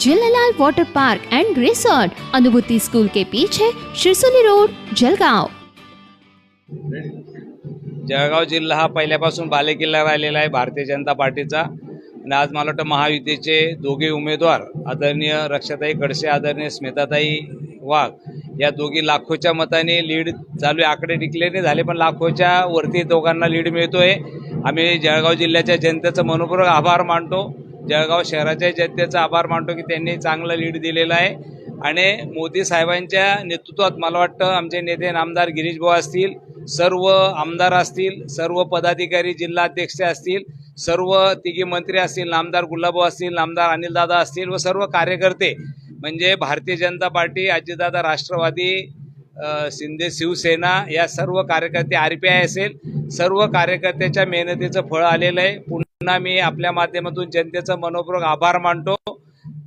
Jhulelal water park and resort Anubhuti school के पीछे Shirsoli road Jalgaon. Jalgaon जिल्हा हा पहिल्यापासून बालेकिल्ला राहिलेला आहे भारतीय जनता पार्टीचा. आणि आज मला वाटतं महायुतीचे दोघे उमेदवार आदरणीय रक्षाताई कडसे आदरणीय स्मिताताई वाघ या दोघी लाखोच्या मताने लीड चालू आहे. आकडे नाही झाले पण लाखोच्या वरती दोघांना लीड मिळतोय. आम्ही जळगाव जिल्ह्याच्या जनतेचं मनपूर्वक आभार मानतो. जळगाव शहराच्या जनतेचा आभार मानतो की त्यांनी चांगलं लीड दिलेलं आहे. आणि मोदी साहेबांच्या नेतृत्वात मला वाटतं आमचे नेते नामदार गिरीश भाऊ असतील सर्व आमदार असतील सर्व पदाधिकारी जिल्हाध्यक्ष असतील सर्व तिघी मंत्री असतील नामदार गुलाबभाऊ असतील नामदार अनिलदादा असतील व सर्व कार्यकर्ते म्हणजे भारतीय जनता पार्टी अजितदादा राष्ट्रवादी शिंदे शिवसेना या सर्व कार्यकर्ते आर पी आय असेल सर्व कार्यकर्त्याच्या मेहनतीचं फळ आलेलं आहे. पुन्हा मी आपल्या माध्यमातून जनतेचं मनोपूर्वक आभार मानतो.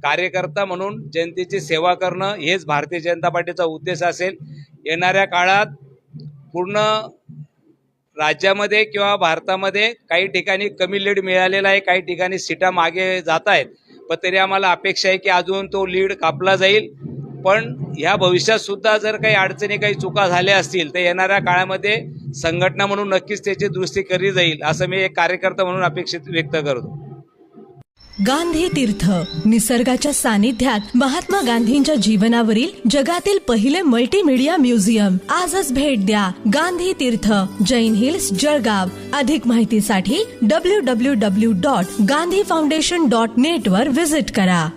कार्यकर्ता म्हणून जनतेची सेवा करणं हेच भारतीय जनता पार्टीचा उद्देश असेल. येणाऱ्या काळात पूर्ण राज्यामध्ये किंवा भारतामध्ये काही ठिकाणी कमी लीड मिळालेला आहे काही ठिकाणी सीटा मागे जात आहेत. पण तरी आम्हाला अपेक्षा आहे की अजून तो लीड कापला जाईल. पण ह्या भविष्यात सुद्धा जर काही अडचणी काही चुका झाल्या असतील तर येणाऱ्या काळामध्ये संघटना म्हणून नक्कीच त्याची दुरुस्ती केली जाईल असं मी एक कार्यकर्ता म्हणून अपेक्षित व्यक्त करतो. गांधी तीर्थ निसर्गाच्या सानिध्यात महात्मा गांधींच्या जीवनावरील जगातील पहिले मल्टीमीडिया म्युझियम आजच भेट द्या गांधी तीर्थ जैन हिल्स जळगाव. अधिक माहितीसाठी W W W dot Gandhi foundation dot net वर विजिट करा.